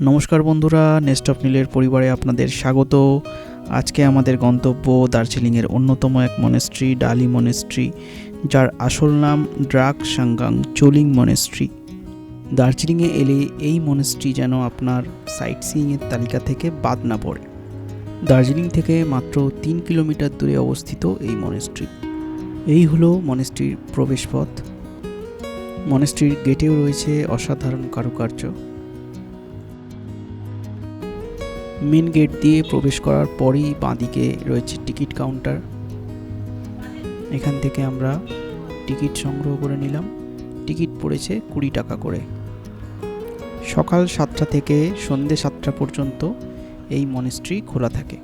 নমস্কার বন্ধুরা nest of নীলের পরিবারে আপনাদের স্বাগত। আজকে আমাদের গন্তব্য দার্জিলিংয়ের অন্যতম এক মনেস্ট্রি ডালি মনেস্ট্রি যার আসল নাম ড্রাক সাঙ্গাং চোলিং মনেস্ট্রি দার্জিলিংয়ে এলে এই মনেস্ট্রি যেন আপনার সাইট সিইংয়ের তালিকা থেকে বাদ না পড়ে। দার্জিলিং থেকে মাত্র তিন কিলোমিটার দূরে অবস্থিত এই মনেস্ট্রি এই হলো মনেস্ট্রির প্রবেশপথ। মনেস্ট্রির গেটেও রয়েছে অসাধারণ কারুকার্য। মেন গেট দিয়ে প্রবেশ করার পরেই বাঁদিকে রয়েছে টিকিট কাউন্টার। এখান থেকে আমরা টিকিট সংগ্রহ করে নিলাম। টিকিট পড়েছে কুড়ি টাকা করে। সকাল সাতটা থেকে সন্ধে সাতটা পর্যন্ত এই মনেস্ট্রি খোলা থাকে।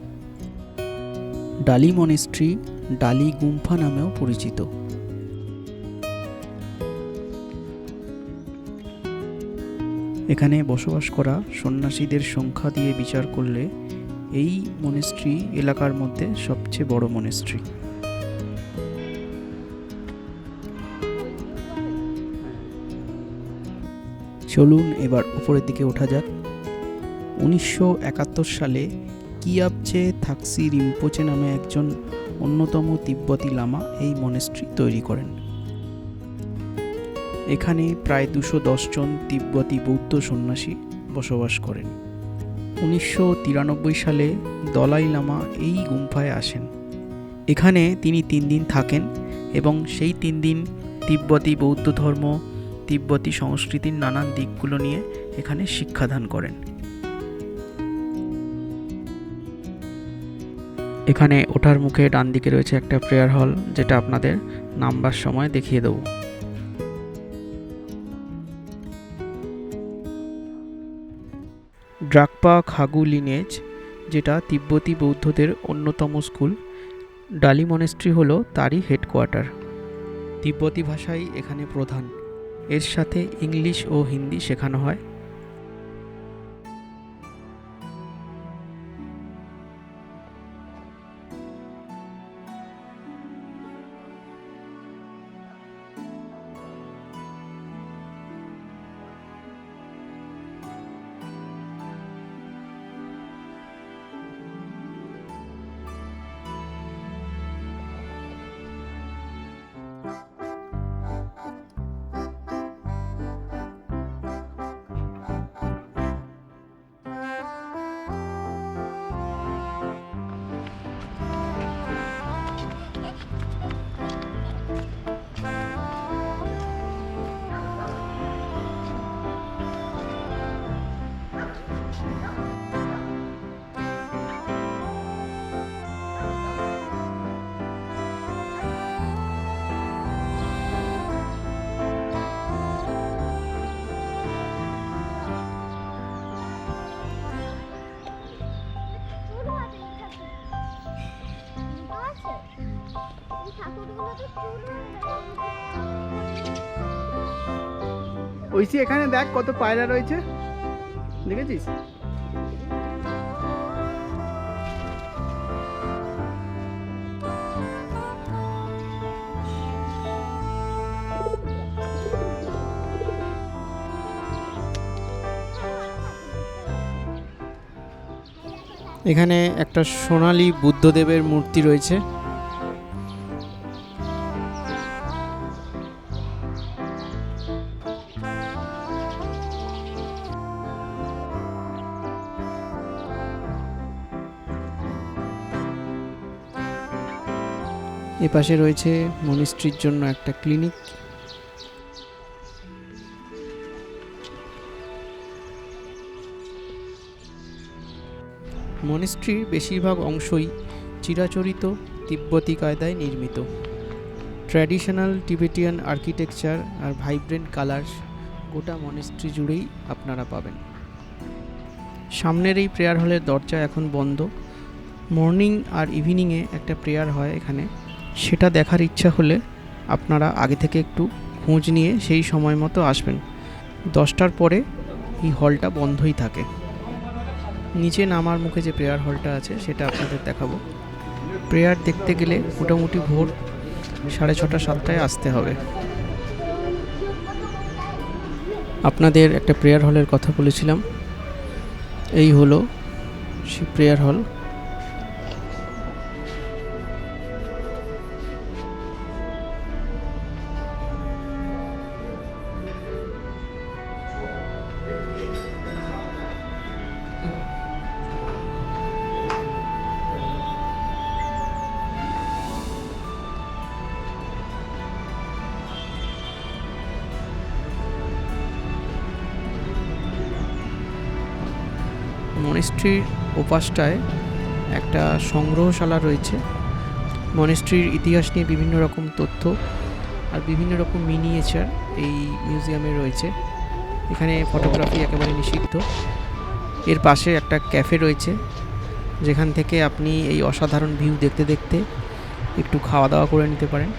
ডালি মনেস্ট্রি ডালি গুম্ফা নামেও পরিচিত। এখানে বসবাস করা সন্ন্যাসীদের সংখ্যা দিয়ে বিচার করলে এই মনেস্ট্রি এলাকার মধ্যে সবচেয়ে বড় মনেস্ট্রি চলুন এবার উপরের দিকে ওঠা যাক। উনিশশো একাত্তর সালে কিয়াবচে থাকসি রিম্পোচে নামে একজন অন্যতম তিব্বতী লামা এই মনেস্ট্রি তৈরি করেন। এখানে প্রায় দুশো জন তিব্বতী বৌদ্ধ সন্ন্যাসী বসবাস করেন। উনিশশো তিরানব্বই সালে দলাই লামা এই গুম্ফায় আসেন। এখানে তিনি তিন দিন থাকেন এবং সেই তিন দিন তিব্বতী বৌদ্ধ ধর্ম, তিব্বতী সংস্কৃতির নানান দিকগুলো নিয়ে এখানে শিক্ষাদান করেন। এখানে ওঠার মুখে ডান দিকে রয়েছে একটা প্রেয়ার হল, যেটা আপনাদের নামবার সময় দেখিয়ে দেবো। ড্রাকপা খাগু লিনেজ যেটা তিব্বতি বৌদ্ধদের অন্যতম স্কুল ডালি মনেস্ট্রি হল তারই হেডকোয়ার্টার তিব্বতি ভাষাই এখানে প্রধান। এর সাথে ইংলিশ ও হিন্দি শেখানো হয়। ঐসি এখানে দেখ কত পায়রা রয়েছে। দেখেছিস? এখানে একটা সোনালী বুদ্ধদেবের মূর্তি রয়েছে। এপাশে রয়েছে মনিস্ট্রির জন্য একটা ক্লিনিক। মনিস্ট্রির বেশিরভাগ অংশই চিরাচরিত তিব্বতী কায়দায় নির্মিত। ট্র্যাডিশনাল টিবেটিয়ান আর্কিটেকচার আর ভাইব্রেন্ট কালার্স গোটা মনিস্ট্রি জুড়েই আপনারা পাবেন। সামনের এই প্রেয়ার হলের দরজা এখন বন্ধ। মর্নিং আর ইভিনিংয়ে একটা প্রেয়ার হয় এখানে। সেটা দেখার ইচ্ছা হলে আপনারা আগে থেকে একটু খোঁজ নিয়ে সেই সময় মতো আসবেন। দশটার পরে এই হলটা বন্ধই থাকে। নিচে নামার মুখে যে প্রেয়ার হলটা আছে, সেটা আপনাদের দেখাবো। প্রেয়ার দেখতে গেলে মোটামুটি ভোর সাড়ে ছটা, সাতটায় আসতে হবে। আপনাদের একটা প্রেয়ার হলের কথা বলেছিলাম। এই হলো সে প্রেয়ার হল। মনেস্ট্রির ওপাশটায় একটা সংগ্রহশালা রয়েছে। মনেস্ট্রির ইতিহাস নিয়ে বিভিন্ন রকম তথ্য আর বিভিন্ন রকম মিনিয়েচার এই মিউজিয়ামে রয়েছে। এখানে ফটোগ্রাফি একেবারে নিষিদ্ধ। এর পাশে একটা ক্যাফে রয়েছে, যেখান থেকে আপনি এই অসাধারণ ভিউ দেখতে দেখতে একটু খাওয়া দাওয়া করে নিতে পারেন।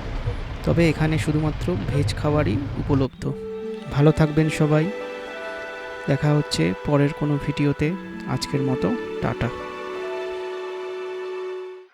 তবে এখানে শুধুমাত্র ভেজ খাবারই উপলব্ধ। ভালো থাকবেন সবাই। দেখা হচ্ছে পরের কোনো ভিডিওতে। আজকের মতো টাটা।